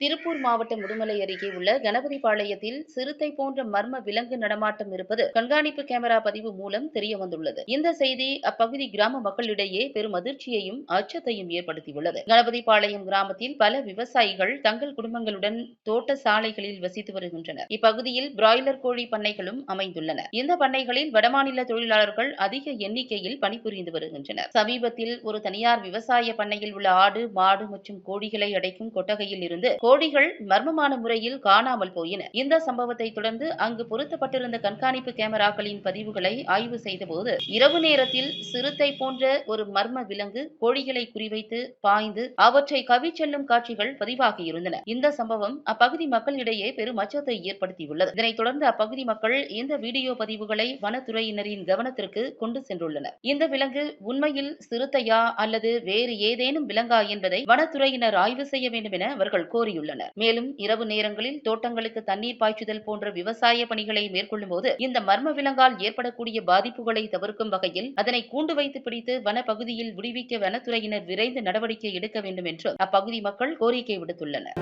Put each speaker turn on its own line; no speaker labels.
திருப்பூர் மாவட்டம் உடுமலை அருகே உள்ள கணபதிபாளையத்தில் சிறுத்தை போன்ற மர்ம விலங்கு நடமாட்டம் இருப்பது கண்காணிப்பு கேமரா பதிவு மூலம் தெரிய வந்துள்ளது இந்த செய்தி அப்பகுதி கிராம மக்களிடையே பெரும் அதிர்ச்சியையும் அச்சத்தையும் ஏற்படுத்தியுள்ளது. கணபதிபாளையம் கிராமத்தில் பல விவசாயிகள் தங்கள் குடும்பங்களுடன் தோட்ட சாலைகளில் வசித்து வருகின்றனர். இப்பகுதியில் பிராய்லர் கோழி பண்ணைகளும் அமைந்துள்ளன. இந்த பண்ணைகளில் வடமாநில தொழிலாளர்கள் அதிக எண்ணிக்கையில் பணிபுரிந்து வருகின்றனர். சமீபத்தில் ஒரு தனியார் விவசாய பண்ணையில் உள்ள ஆடு மாடு மற்றும் கோழிகளை அடைக்கும் கொட்டகையில் இருந்து கோழிகள் மர்மமான முறையில் காணாமல் போயின. இந்த சம்பவத்தை தொடர்ந்து அங்கு பொருத்தப்பட்டிருந்த கண்காணிப்பு கேமராக்களின் பதிவுகளை ஆய்வு செய்தபோது இரவு நேரத்தில் சிறுத்தை போன்ற ஒரு மர்ம விலங்கு கோழிகளை குறிவைத்து பாய்ந்து அவற்றை கவிச் செல்லும் காட்சிகள் பதிவாகி இருந்தன. இந்த சம்பவம் அப்பகுதி மக்களிடையே பெரும் அச்சத்தை ஏற்படுத்தியுள்ளது. இதனைத் தொடர்ந்து அப்பகுதி மக்கள் இந்த வீடியோ பதிவுகளை வனத்துறையினரின் கவனத்திற்கு கொண்டு சென்றுள்ளனர். இந்த விலங்கு உண்மையில் சிறுத்தையா அல்லது வேறு ஏதேனும் விலங்கா என்பதை வனத்துறையினர் ஆய்வு செய்ய வேண்டும் என அவர்கள் கோரியுள்ளனர். மேலும் இரவு நேரங்களில் தோட்டங்களுக்கு தண்ணீர் பாய்ச்சுதல் போன்ற விவசாய பணிகளை மேற்கொள்ளும் போது இந்த மர்ம விலங்கால் ஏற்படக்கூடிய பாதிப்புகளை தவிர்க்கும் வகையில் அதனை கூண்டு வைத்து பிடித்து வனப்பகுதியில் விடுவிக்க வனத்துறையினர் விரைந்து நடவடிக்கை எடுக்க வேண்டும் என்று அப்பகுதி மக்கள் கோரிக்கை விடுத்துள்ளனர்.